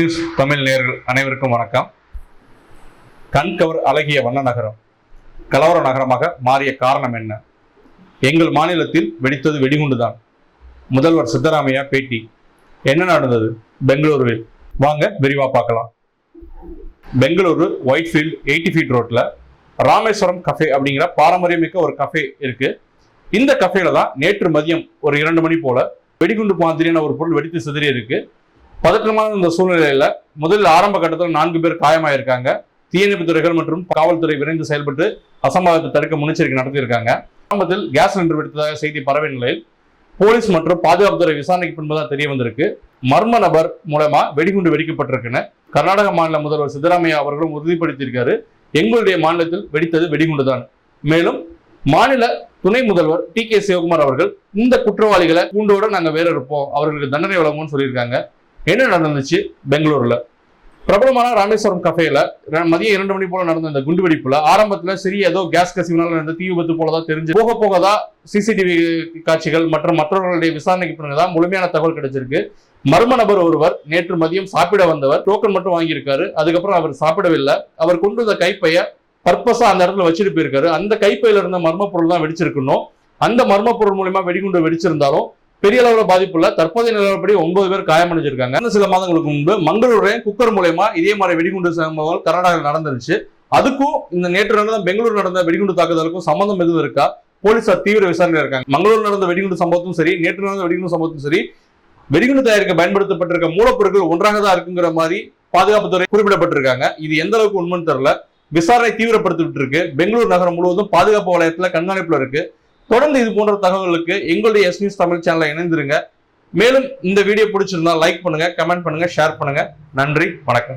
S Tamil நேர்கள் அனைவருக்கும் வணக்கம். கண்கவர் அழகிய வண்ண நகரம் கலவர நகரமாக மாறிய காரணம் என்ன? எங்கள் மாநிலத்தில் வெடித்தது வெடிகுண்டுதான். முதல்வர் சித்தராமையா பேட்டி. என்ன நடந்தது? பெங்களூருவில். வாங்க விரிவா பார்க்கலாம். Bengaluru white field eighty feet ரோட்ல ராமேஸ்வரம் கஃபே அப்படிங்கிற பாரம்பரியமிக்க ஒரு கஃபே இருக்கு. இந்த கஃபேல தான் நேற்று மதியம் ஒரு இரண்டு மணி போல வெடிகுண்டு மாதிரியான ஒரு பொருள் வெடித்து சிதறி இருக்கு பதற்றமான இந்த சூழ்நிலையில முதலில் ஆரம்ப கட்டத்தில் நான்கு பேர் காயமாயிருக்காங்க. தீயணைப்பு துறைகள் மற்றும் காவல்துறை விரைந்து செயல்பட்டு அசம்பாவிதத்தை தடுக்க முன்னெச்சரிக்கை நடத்தியிருக்காங்க. ஆரம்பத்தில் கேஸ் சிலிண்டர் வெடித்ததாக செய்தி பரவிய நிலையில் போலீஸ் மற்றும் பாதுகாப்புத்துறை விசாரணைக்கு பின்புதான் தெரிய வந்திருக்கு. மர்ம நபர் மூலமா வெடிகுண்டு வெடிக்கப்பட்டிருக்குன்னு கர்நாடக மாநில முதல்வர் சித்தராமையா அவர்களும் உறுதிப்படுத்தியிருக்காரு. எங்களுடைய மாநிலத்தில் வெடித்தது வெடிகுண்டு தான் மேலும் மாநில துணை முதல்வர் டி கே சிவகுமார் அவர்கள் இந்த குற்றவாளிகளை கூண்டோட நாங்க வேற இருப்போம் அவர்களுக்கு தண்டனை வழங்குவோம்னு சொல்லியிருக்காங்க. என்ன நடந்துச்சு பெங்களூர்ல? பிரபலமான ராமேஸ்வரம் கஃபேல மதியம் இரண்டு மணி போல நடந்த இந்த குண்டுவெடிப்புல ஆரம்பத்துல சிறிய ஏதோ கேஸ் கசிவினால நடந்த தீ விபத்து போலதான் தெரிஞ்சு போக போக தான் சிசிடிவி காட்சிகள் மற்றும் மற்றவர்களுடைய விசாரணைக்கு பிறகுதான் முழுமையான தகவல் கிடைச்சிருக்கு. மர்ம நபர் ஒருவர் நேற்று மதியம் சாப்பிட வந்தவர் டோக்கன் மட்டும் வாங்கியிருக்காரு. அதுக்கப்புறம் அவர் சாப்பிடவில்லை. அவர் கொண்டு வந்த கைப்பைய பர்பஸா அந்த இடத்துல வச்சுட்டு போயிருக்காரு. அந்த கைப்பையில இருந்த மர்ம பொருள் தான் வெடிச்சிருக்கணும். அந்த மர்ம பொருள் மூலயமா வெடிகுண்டு வெடிச்சிருந்தாலும் பெரிய அளவில் பாதிப்பு தற்போதைய நிலவரப்படி ஒன்பது பேர் காயமடைஞ்சிருக்காங்க சில மாதங்களுக்கு முன்பு மங்களூரையும் குக்கர் மூலயமா இதே மாதிரி வெடிகுண்டு சம்பவங்கள் கர்நாடகாவில் நடந்துருச்சு. அதுக்கும் இந்த நேற்று நடந்த பெங்களூர் நடந்த வெடிகுண்டு தாக்குதலுக்கும் சம்பந்தம் எதுவும் இருக்கா? போலீசார் தீவிர விசாரணை இருக்காங்க. மங்களூர் நடந்த வெடிகுண்டு சம்பவத்தும் சரி நேற்று நடந்த வெடிகுண்டு சம்பவத்தும் சரி வெடிகுண்டு தயாரிக்க பயன்படுத்தப்பட்டிருக்க மூலப்பொருட்கள் ஒன்றாக தான் இருக்குங்கிற மாதிரி பாதுகாப்புத்துறை குறிப்பிடப்பட்டிருக்காங்க. இது எந்த அளவுக்கு உண்மைன்னு தெரியல. விசாரணை தீவிரப்படுத்திட்டு இருக்கு. பெங்களூர் நகரம் முழுவதும் பாதுகாப்பு வலயத்துல கண்காணிப்புல இருக்கு. தொடர்ந்து இது போன்ற தகவல்களுக்கு எங்களுடைய எஸ் நியூஸ் தமிழ் சேனலை இணைந்திருங்க. மேலும் இந்த வீடியோ பிடிச்சிருந்தா லைக் பண்ணுங்க கமெண்ட் பண்ணுங்க ஷேர் பண்ணுங்க. நன்றி வணக்கம்.